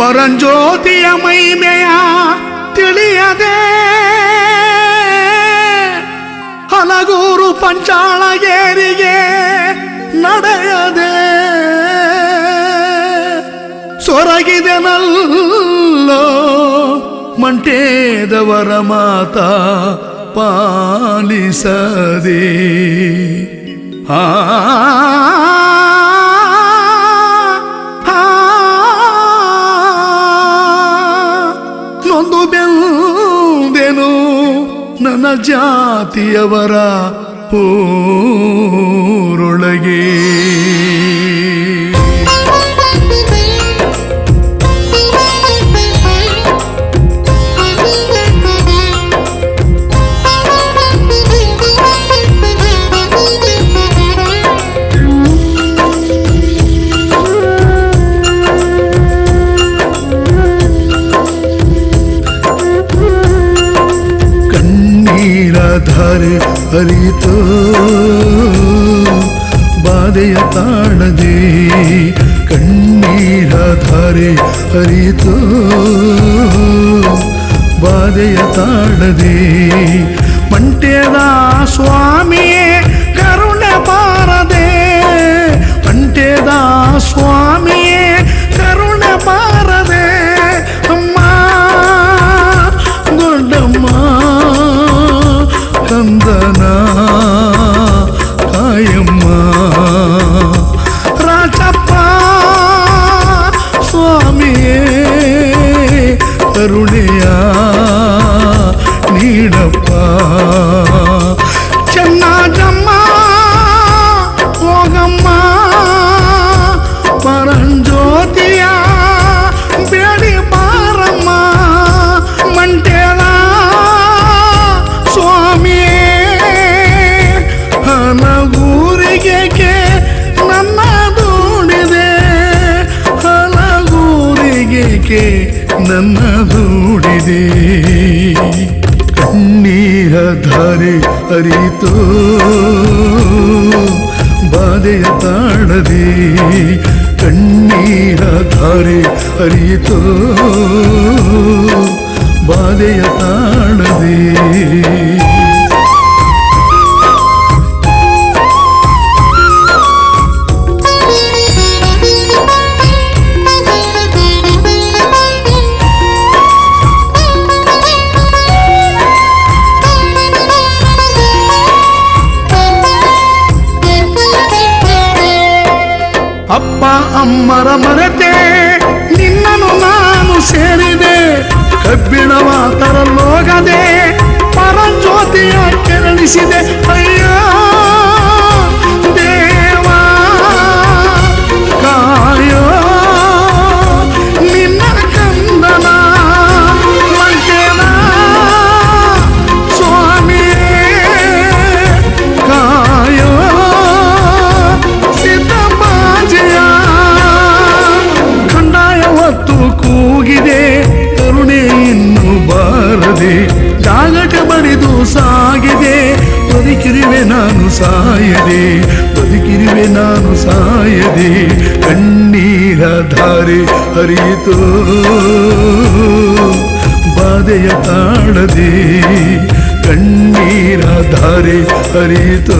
ಪರಂಜ್ಯೋತಿಯ ಮೈಮೆಯ ತಿಳಿಯದೆ ಹಲಗೂರು ಪಂಚಾಳಗೇರಿಗೆ ನಡೆಯದೆ ಸೊರಗಿದೆನಲ್ಲೋ ಮಂಟೇದವರ ಮಾತ ಪಾಲಿಸದೆ. ಆ ನೊಂದು ಬೆಂದೆನು ನನ್ನ ಜಾತಿಯವರ ಊರೊಳಗೆ. ಧಾರೆ ಹರಿತೋ ಬಾಧೆಯ ತಾಣದೆ ಕಣ್ಣೀರ ಧಾರೆ ಹರಿತೋ ಬಾಧೆಯ ತಾಣದೆ ಮಂಟ್ಯದ ಸ್ವಾಮಿಯೇ ಕರುಣೆ ಬಾರದೆ, ಮಂಟ್ಯದ ಸ್ವಾಮಿಯೇ ಕಣ್ಣೀರ ಧಾರೆ ಅರಿತು ಬಾಧೆಯ ತಾಣದಿ ಕಣ್ಣೀರ ಧಾರೆ ಅರಿತು ಬಾಧೆಯ ತಾಳದೆ ಅಮ್ಮರ ಮರೆತೆ ನಿನ್ನನ್ನು ನಾನು ಸೇರಿದೆ. ಕಬ್ಬಿಣವ ತರಲೋಗದೆ ಪರಂಜ್ಯೋತಿಯ ಕೆರಳಿಸಿದೆ. ಸಾಯದೆ ಬದುಕಿರುವೆ ನಾನು ಸಾಯದೆ ಕಣ್ಣೀರ ಧಾರೆ ಹರಿಯಿತು. ಬಾಧೆಯ ತಾಳದೆ ಕಣ್ಣೀರ ಧಾರೆ ಹರಿಯಿತೋ.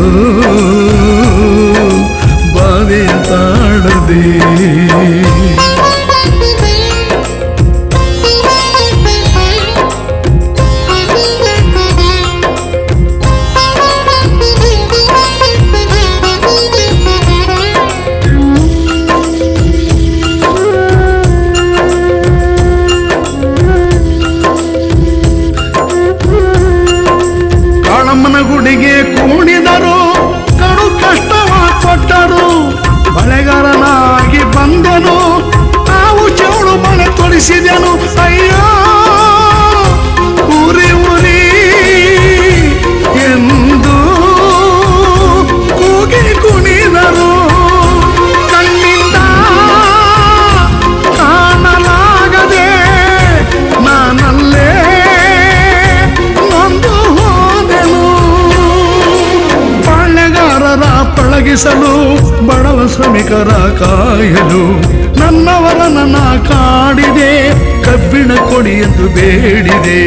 ಉಳಿಸಲು ಬಡವ ಶ್ರಮಿಕರ ಕಾಯಲು ನನ್ನವರ ನನ್ನ ಕಾಡಿದೆ. ಕಬ್ಬಿಣ ಕೊಡಿ ಎಂದು ಬೇಡಿದೆ,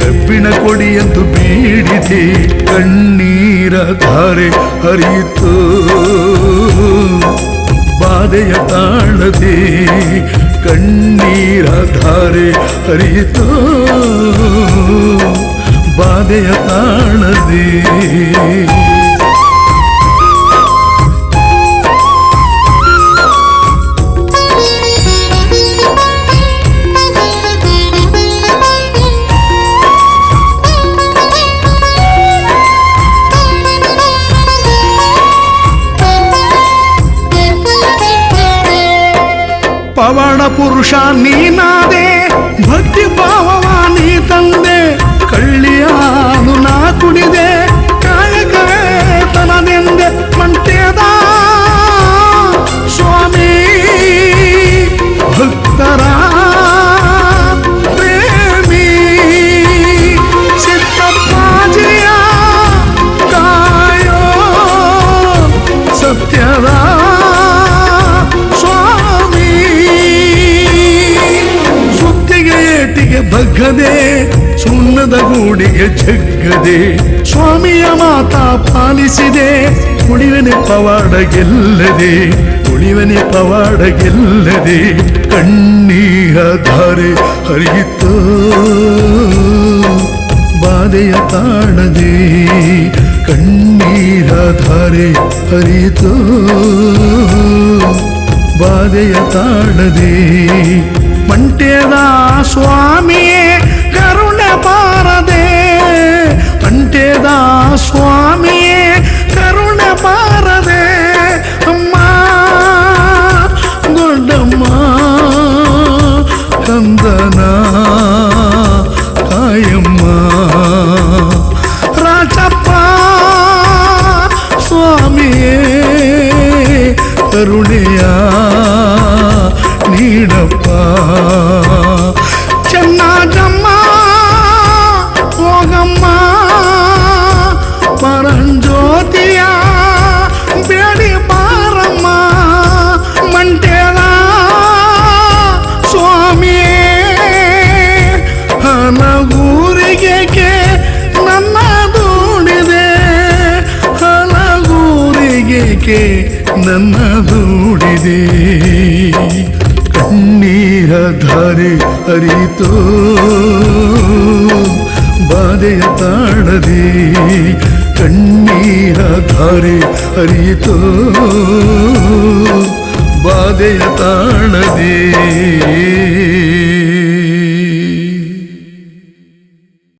ಕಬ್ಬಿಣ ಕೊಡಿ ಎಂದು ಬೇಡಿದೆ. ಕಣ್ಣೀರ ಧಾರೆ ಹರಿಯಿತು. ಬಾಧೆಯ ತಾಳದೆ ಕಣ್ಣೀರ ಧಾರೆ ಹರಿಯಿತು. ಬಾಧೆಯ ತಾಳದೆ ಪವಾಡ ಪುರುಷ ನೀನಾದೆ ಭಕ್ತಿ ಭಾವವ ನೀ ತಂದೆ ಕಳ್ಳಿಯಾನು ನಾ ಕುಡಿದೆ ಕಾಯಕವೇ ತನದೆಂದೆ ಮಂಟ್ಯದ ಏಟಿಗೆ ಬಗ್ಗದೆ, ಸುಣ್ಣದ ಗೂಡಿಗೆ ಜಗ್ಗದೆ, ಸ್ವಾಮಿಯ ಮಾತಾ ಪಾಲಿಸಿದೆ, ಉಳಿವನೆ ಪವಾಡ ಗೆಲ್ಲದೆ, ಉಳಿವನೆ ಪವಾಡ ಗೆಲ್ಲದೆ, ಕಣ್ಣೀರ ಧಾರೆ ಹರಿಯಿತು. ಬಾಧೆಯ ತಾಣದೆ, ಕಣ್ಣೀರ ಧಾರೆ ಹರಿಯಿತು. ಬಾಧೆಯ ತಾಣದೆ, ಮಂಟ್ಯದ ಸ್ವಾಮಿಯೇ ಹಲಗೂರಿಗೆ ನನ್ನ ದೂಡಿದೆ. ಕಣ್ಣೀರ ಧಾರೆ ಅರಿತು ಬಾಧೆಯ ತಾಳದೆ ಕಣ್ಣೀರ ಧಾರೆ ಅರಿತು ಬಾಧೆಯ ತಾಳದೆ